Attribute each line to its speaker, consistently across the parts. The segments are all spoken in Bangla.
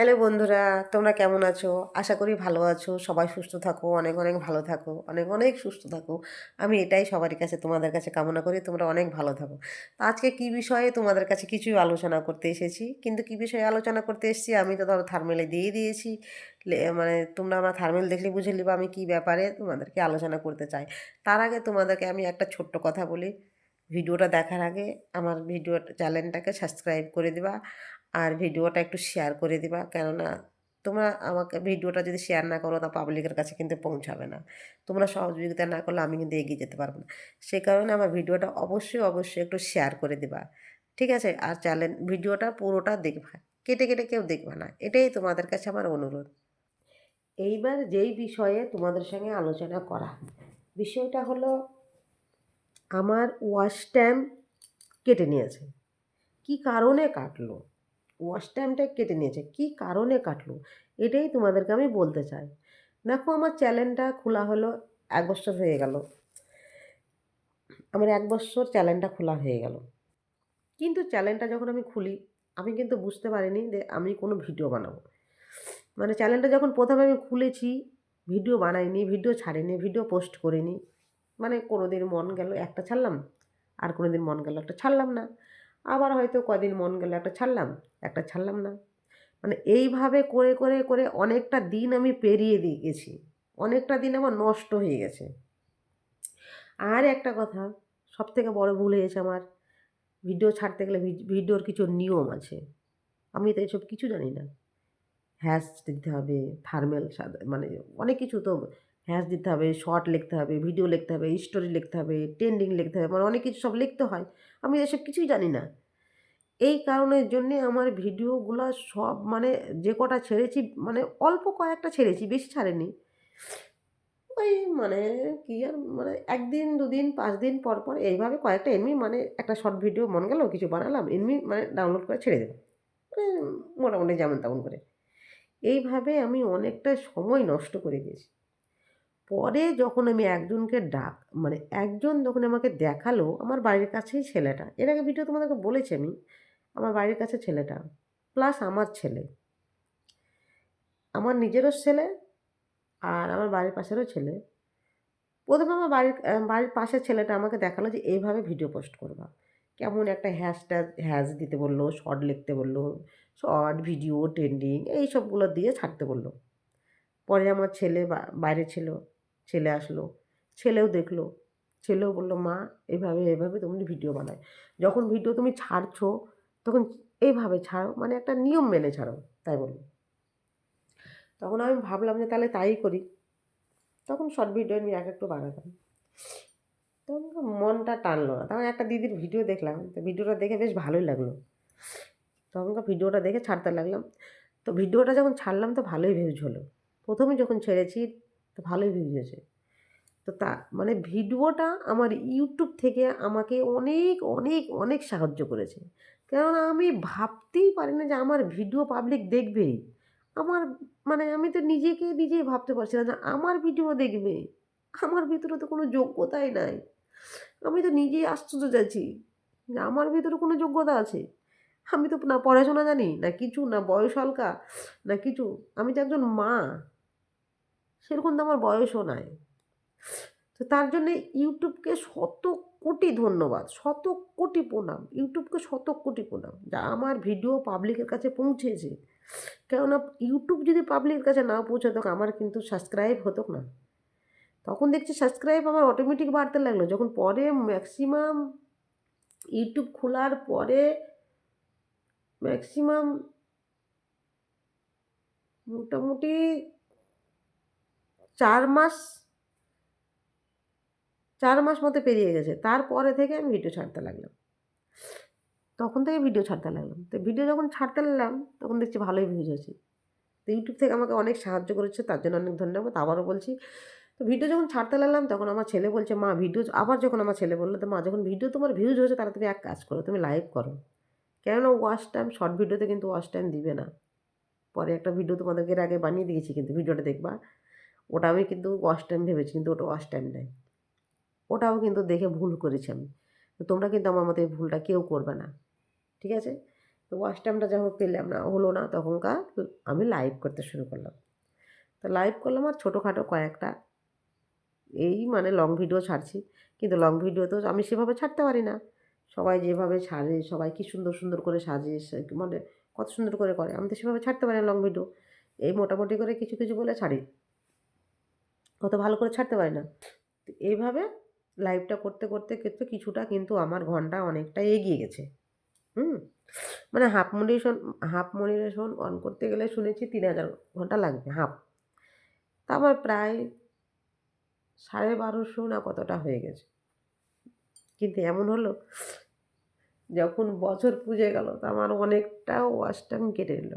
Speaker 1: হ্যালো বন্ধুরা, তোমরা কেমন আছো? আশা করি ভালো আছো। সবাই সুস্থ থাকো, অনেক অনেক ভালো থাকো, অনেক অনেক সুস্থ থাকো। আমি এটাই সবার কাছে, তোমাদের কাছে কামনা করি, তোমরা অনেক ভালো থাকো। আজকে কী বিষয়ে তোমাদের কাছে কিছুই আলোচনা করতে এসেছি? কিন্তু কী বিষয়ে আলোচনা করতে এসেছি, আমি তো ধরো থার্মেলে দিয়ে দিয়েছি। মানে তোমরা আমার থার্মেল দেখলে বুঝে নিবা আমি কী ব্যাপারে তোমাদেরকে আলোচনা করতে চাই। তার আগে তোমাদেরকে আমি একটা ছোট্ট কথা বলি। ভিডিওটা দেখার আগে আমার ভিডিও চ্যানেলটাকে সাবস্ক্রাইব করে দিবা। আর ভিডিওটা একটু শেয়ার করে দিবা। কেননা তোমরা আমাকে ভিডিওটা যদি শেয়ার না করো তা পাবলিকের কাছে কিন্তু পৌঁছাবে না। তোমরা সহযোগিতা না করলে আমি কিন্তু এগিয়ে যেতে পারব না। সে কারণে আমার ভিডিওটা অবশ্যই অবশ্যই একটু শেয়ার করে দিবা। ঠিক আছে? আর চ্যানেল ভিডিওটা পুরোটা দেখবা। কেটে কেটে কেউ দেখবা না। এটাই তোমাদের কাছে আমার অনুরোধ। এইবার যেই বিষয়ে তোমাদের সঙ্গে আলোচনা করা, বিষয়টা হলো আমার ওয়াশ টাইম কেটে নিয়েছে। কি কারণে কাটলো? ওয়াশ টাইমটা কেটে নিয়েছে। কি কারণে কাটলো? এটাই তোমাদেরকে আমি বলতে চাই। দেখো আমার চ্যানেলটা খোলা হলো এক বছর হয়ে গেল। আমার এক বছর চ্যানেলটা খোলা হয়ে গেল। কিন্তু চ্যানেলটা যখন আমি খুলি, আমি কিন্তু বুঝতে পারিনি যে আমি কোনো ভিডিও বানাবো। মানে চ্যানেলটা যখন প্রথমে আমি খুলেছি ভিডিও বানাইনি ভিডিও ছাড়িনি ভিডিও পোস্ট করিনি মানে কোনো দিন মন গেল একটা ছাড়লাম, আর কোনো দিন মন গেল একটা ছাড়লাম না। আবার হয়তো কদিন মন গেল একটা ছাড়লাম একটা ছাড়লাম না। মানে এইভাবে করে করে করে অনেকটা দিন আমি পেরিয়ে দিয়ে গেছি। অনেকটা দিন আমার নষ্ট হয়ে গেছে। আর একটা কথা সব থেকে বড় ভুল হয়েছে আমার। ভিডিও ছাড়তে গেলে ভিডিওর কিছু নিয়ম আছে। আমি তো এসব কিছু জানি না। হ্যাশ দিতে হবে, থার্মেল মানে অনেক কিছু তো হ্যাশ দিতে হবে, শর্ট লিখতে হবে, ভিডিও লিখতে হবে, স্টোরি লিখতে হবে, ট্রেন্ডিং লিখতে হবে মানে অনেক কিছু সব লিখতে হয়। আমি এসব কিছুই জানি না। এই কারণের জন্যে আমার ভিডিওগুলো সব মানে যে কটা ছেড়েছি মানে অল্প কয়েকটা ছেড়েছি, বেশি ছাড়েনি। ওই মানে কী আর মানে একদিন, দুদিন, পাঁচ দিন পর পর এইভাবে কয়েকটা এমনি মানে একটা শর্ট ভিডিও মন গেল, কিছু বানালাম, এমনি মানে ডাউনলোড করে ছেড়ে দেবো মানে মোটামুটি যেমন তেমন করে। এইভাবে আমি অনেকটা সময় নষ্ট করে দিয়েছি। পরে যখন আমি একজনকে ডাক মানে একজন যখন আমাকে দেখাল, আমার বাড়ির কাছেই ছেলেটা, এর আগে ভিডিও তোমাদেরকে বলেছি আমি আমার বাড়ির কাছে ছেলেটা প্লাস আমার ছেলে। আমার নিজেরও ছেলে আর আমার বাড়ির পাশেরও ছেলে। প্রথমে আমার বাড়ির বাড়ির পাশের ছেলেটা আমাকে দেখাল যে এইভাবে ভিডিও পোস্ট করবা। কেমন একটা হ্যাশট্যাগ হ্যাশ দিতে বলল শর্ট লিখতে বলল শর্ট ভিডিও ট্রেন্ডিং এই সবগুলো দিয়ে ছাড়তে বলল। পরে আমার ছেলে বাইরে ছিল, ছেলে আসলো, ছেলেও দেখল, ছেলেও বলল, মা, এভাবে এভাবে তুমি ভিডিও বানায়। যখন ভিডিও তুমি ছাড়ছো তখন এইভাবে ছাড়ো মানে একটা নিয়ম মেনে ছাড়ো, তাই বলল। তখন আমি ভাবলাম যে তাহলে তাই করি। তখন শর্ট ভিডিও আমি এক একটু বানাতাম। তখন মনটা টানলো না। তখন একটা দিদির ভিডিও দেখলাম। তো ভিডিওটা দেখে বেশ ভালোই লাগল। তখনকার ভিডিওটা দেখে ছাড়তে লাগলাম। তো ভিডিওটা যখন ছাড়লাম তো ভালোই ভিউজ হলো। প্রথমে যখন ছেড়েছি তো ভালোই ভিউজ হয়েছে। তো তা মানে ভিডিওটা আমার ইউটিউব থেকে আমাকে অনেক অনেক অনেক সাহায্য করেছে। কেননা আমি ভাবতেই পারি না যে আমার ভিডিও পাবলিক দেখবে। আমার মানে আমি তো নিজেকে নিজেই ভাবতে পারছি না যে আমার ভিডিও দেখবে। আমার ভিতরে তো কোনো যোগ্যতাই নাই। আমি তো নিজেই আশ্চর্য যাচ্ছি যে আমার ভিতরে কোনো যোগ্যতা আছে। আমি তো না পড়াশোনা জানি, না কিছু, না বয়স হালকা, না কিছু। আমি তো একজন মা। সেরকম তো আমার বয়সও নাই। তো তার জন্যে ইউটিউবকে শত কোটি ধন্যবাদ শত কোটি প্রণাম, ইউটিউবকে শত কোটি প্রণাম, যা আমার ভিডিও পাবলিকের কাছে পৌঁছেছে। কেননা ইউটিউব যদি পাবলিকের কাছে না পৌঁছাতো আমার কিন্তু সাবস্ক্রাইব হতো না। তখন দেখছি সাবস্ক্রাইব আমার অটোমেটিক বাড়তে লাগল। যখন পরে ম্যাক্সিমাম ইউটিউব খোলার পরে ম্যাক্সিমাম মোটামুটি চার মাস চার মাস মতো পেরিয়ে গেছে। তারপরে থেকে আমি ভিডিও ছাড়তে লাগলাম। তখন থেকে ভিডিও ছাড়তে লাগলাম। তো ভিডিও যখন ছাড়তে লাগলাম, তখন দেখছি ভালোই ভিউজ হয়েছে। তো ইউটিউব থেকে আমাকে অনেক সাহায্য করেছে, তার জন্য অনেক ধন্যবাদ। আবারও বলছি, তো ভিডিও যখন ছাড়তে লাগলাম, তখন আমার ছেলে বলছে, মা ভিডিও আবার যখন আমার ছেলে বলল, তো মা, যখন ভিডিও তোমার ভিউজ হয়েছে, তাহলে তুমি এক কাজ করো, তুমি লাইভ করো। কেননা ওয়াশ টাইম শর্ট ভিডিওতে কিন্তু ওয়াশ টাইম দিবে না। পরে একটা ভিডিও তোমাদেরকে আগে বানিয়ে দিয়েছি, কিন্তু ভিডিওটা দেখবা, ওটা আমি কিন্তু ওয়াশ টাইম ভেবেছি, কিন্তু ওটা ওয়াশ টাইম নেই। ওটাও কিন্তু দেখে ভুল করেছি আমি। তো তোমরা কিন্তু আমার মতো ভুলটা কেউ করবে না। ঠিক আছে? তো ওয়াচ টাইমটা যখন পেলাম না, হলো না, তখনকার আমি লাইভ করতে শুরু করলাম। তো লাইভ করলাম আর ছোটোখাটো কয়েকটা, এই মানে লং ভিডিও ছাড়ছি। কিন্তু লং ভিডিও তো আমি সেভাবে ছাড়তে পারি না। সবাই যেভাবে ছাড়ে, সবাই কি সুন্দর সুন্দর করে সাজে, সে- মানে কত সুন্দর করে করে, আমি তো সেভাবে ছাড়তে পারি না লং ভিডিও এই মোটামুটি করে কিছু কিছু বলে ছাড়ি। অত ভালো করে ছাড়তে পারি না। এইভাবে লাইভটা করতে করতে করতে কিছুটা কিন্তু আমার ঘণ্টা অনেকটা এগিয়ে গেছে। হুম? মানে হাফ মনিরেশন হাফ মনিরেশন অন করতে গেলে শুনেছি তিন হাজার ঘণ্টা লাগবে হাফ তা আমার প্রায় সাড়ে বারোশো না কতটা হয়ে গেছে। কিন্তু এমন হলো, যখন বছর পুজে গেল, তো আমার অনেকটা ওয়াশ কেটে নিল।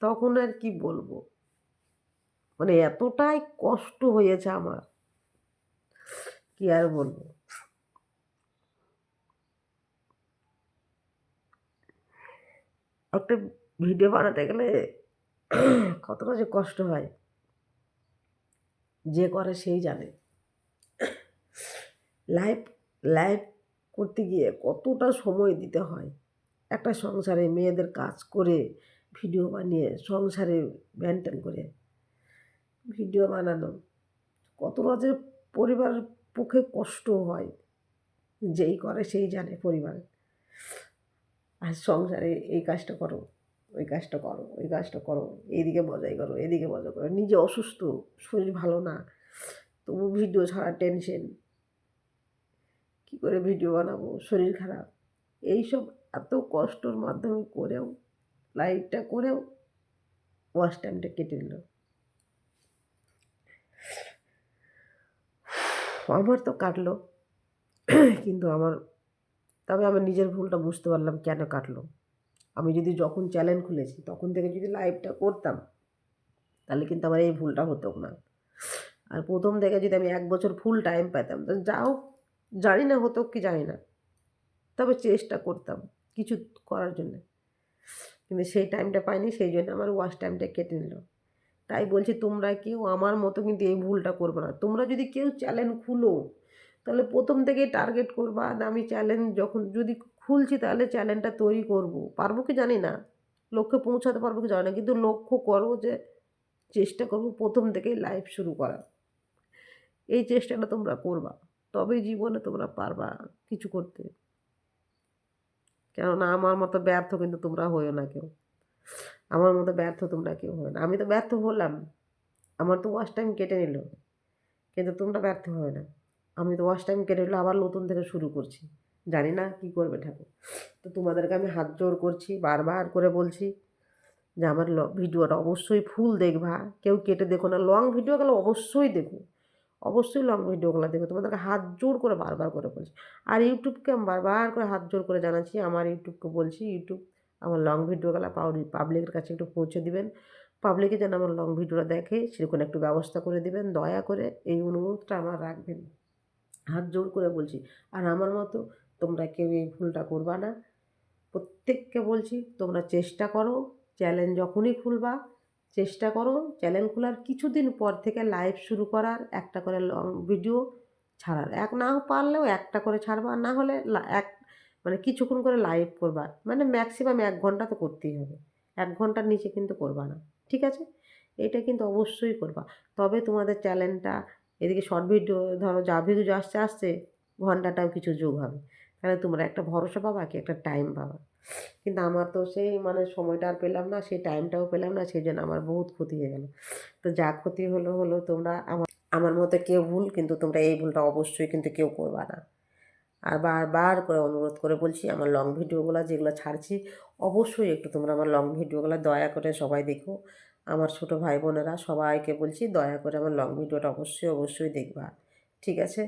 Speaker 1: তখন আর কি বলব? মানে এতটাই কষ্ট হয়েছে আমার। কি আর বলব? একটা ভিডিও বানাতে গেলে কতটা যে কষ্ট হয়। যে করে সেই জানে। লাইভ লাইভ করতে গিয়ে কতটা সময় দিতে হয়। একটা সংসারে মেয়েদের কাজ করে, ভিডিও বানিয়ে, সংসারে মেনটেন করে, ভিডিও বানানো, কতটা যে পরিবারের পক্ষে কষ্ট হয়, যেই করে সেই জানে পরিবারে। আর সংসারে এই কাজটা করো, ওই কাজটা করো, ওই কাজটা করো এইদিকে বজায় করো, এদিকে বজায় করো। নিজে অসুস্থ, শরীর ভালো না, তবু ভিডিও ছাড়া টেনশন। কী করে ভিডিও বানাবো? শরীর খারাপ। এইসব এত কষ্টর মাধ্যমে করেও লাইভটা করেও, ওয়াশ টাইমটা কেটে নিল। আমার তো কাটলো। কিন্তু আমার, তবে আমার নিজের ভুলটা বুঝতে পারলাম কেন কাটলো। আমি যদি যখন চ্যানেল খুলেছি, তখন থেকে যদি লাইভটা করতাম, তাহলে কিন্তু আমার এই ভুলটা হতো না। আর প্রথম থেকে যদি আমি এক বছর ফুল টাইম পেতাম তো যাও জানি না হতো কি জানি না। তবে চেষ্টা করতাম কিছু করার জন্য। কিন্তু সেই টাইমটা পাইনি, সেই জন্য আমার ওয়াশ টাইমটা কেটে নিল। তাই বলছি, তোমরা কেউ আমার মতো কিন্তু এই ভুলটা করবে না। তোমরা যদি কেউ চ্যানেল খুলো, তাহলে প্রথম থেকেই টার্গেট করবা আমি চ্যালেঞ্জ যখন যদি খুলছি তাহলে চ্যালেঞ্জটা তৈরি করব। পারব কি জানি না। লক্ষ্যে পৌঁছাতে পারব কি জানি না। কিন্তু লক্ষ্য করো যে চেষ্টা করব প্রথম থেকেই লাইফ শুরু করা। এই চেষ্টাটা তোমরা করবা। তবেই জীবনে তোমরা পারবা কিছু করতে। কেননা আমার মতো ব্যর্থ কিন্তু তোমরা হইও না কেউ। আমার মতো ব্যর্থ তোমরা কেউ হয় না। আমি তো ব্যর্থ হলাম। আমার তো ওয়াশ টাইম কেটে নিল। কিন্তু তোমরা ব্যর্থ হয় না। আমি তো ওয়াশ টাইম কেটে নিল, আবার নতুন থেকে শুরু করছি। জানি না কি করবে ঠাকুর। তো তোমাদেরকে আমি হাত জোর করছি, বারবার করে বলছি যে আমার ভিডিওটা অবশ্যই ফুল দেখবা। কেউ কেটে দেখো না। লং ভিডিও গেলে অবশ্যই দেখো। অবশ্যই লং ভিডিওগুলো দেখো। তোমাদেরকে হাত জোর করে বারবার করে বলছি। আর ইউটিউবকে আমি বারবার করে হাত জোর করে জানাচ্ছি, আমার ইউটিউবকে বলছি ইউটিউব আমার লং ভিডিওগুলো পাবলিকের কাছে একটু পৌঁছে দিবেন। পাবলিকে যেন আমার লং ভিডিওটা দেখে, সেরকম একটু ব্যবস্থা করে দিবেন, দয়া করে এই অনুরোধটা আমার রাখবেন। হাত জোর করে বলছি, আর আমার মতো তোমরা কেউ এই ভুলটা করবা না। প্রত্যেককে বলছি, তোমরা চেষ্টা করো চ্যালেঞ্জ যখনই খুলবা, চেষ্টা করো চ্যানেল খোলার কিছুদিন পর থেকে লাইভ শুরু করার, একটা করে লং ভিডিও ছাড়ার। এক না পারলেও একটা করে ছাড়বা, না হলে এক মানে কিছুক্ষণ করে লাইভ করবা। মানে ম্যাক্সিমাম এক ঘণ্টা তো করতেই হবে। এক ঘণ্টার নিচে কিন্তু করবা না। ঠিক আছে? এটা কিন্তু অবশ্যই করবা। তবে তোমাদের চ্যানেলটা এদিকে শর্ট ভিডিও ধরো যা ভিডিও আসতে আসতে ঘন্টাটাও কিছু যোগ হবে। তাহলে তোমরা একটা ভরসা পাবা কি একটা টাইম পাবা। কিন্তু আমার তো সেই মানে সময়টা আর পেলাম না, সেই টাইমটাও পেলাম না, সেই জন্য আমার বহুত ক্ষতি হয়ে গেল। তো যা ক্ষতি হলো হলো তোমরা আমার আমার মতো কেউ ভুল, কিন্তু তোমরা এই ভুলটা অবশ্যই কিন্তু কেউ করবা না। আর বারবার করে অনুরোধ করে বলছি, আমার লং ভিডিওগুলো যেগুলো ছাড়ছি, অবশ্যই একটু তোমরা আমার লং ভিডিওগুলো দয়া করে সবাই দেখো। আমার ছোটো ভাই বোনেরা সবাইকে বলছি, দয়া করে আমার লং ভিডিওটা অবশ্যই অবশ্যই দেখবা। ঠিক আছে?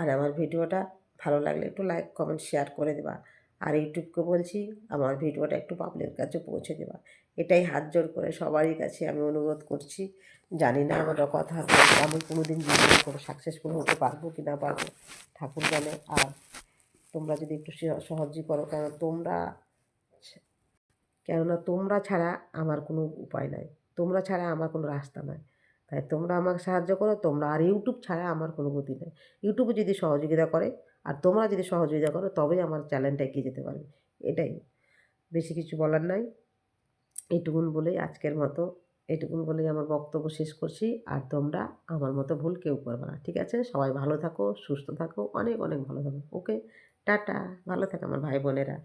Speaker 1: আর আমার ভিডিওটা ভালো লাগলে একটু লাইক কমেন্ট শেয়ার করে দেবা। আর ইউটিউবকে বলছি, আমার ভিডিওটা একটু পাবলিকের কাছে পৌঁছে দেবা। এটাই হাত জোর করে সবারই কাছে আমি অনুরোধ করছি। জানি না আমার কথা, আমি কোনো দিন জীবনে করে সাকসেসফুল হতে পারব কি না পারব। ঠাকুর জানে, আর তোমরা যদি একটু সহ- সাহায্য করো, কেন তোমরা কেননা তোমরা ছাড়া আমার কোনো উপায় নাই। তোমরা ছাড়া আমার কোনো রাস্তা নাই। তাই তোমরা আমাকে সাহায্য করো, তোমরা আর ইউটিউব ছাড়া আমার কোনো গতি নেই। ইউটিউবে যদি সহযোগিতা করে, আর তোমরা যদি সহযোগিতা করো, তবেই আমার চ্যানেলটা এগিয়ে যেতে পারবে। এটাই। বেশি কিছু বলার নাই। এটুকুন বলেই আজকের মতো। এটুকুন বলেই আমার বক্তব্য শেষ করছি। আর তোমরা আমার মতো ভুল কেউ করবে না। ঠিক আছে? সবাই ভালো থাকো, সুস্থ থাকো, অনেক অনেক ভালো থাকো। ওকে? টাটা ভালো থাকে আমার ভাই বোনেরা।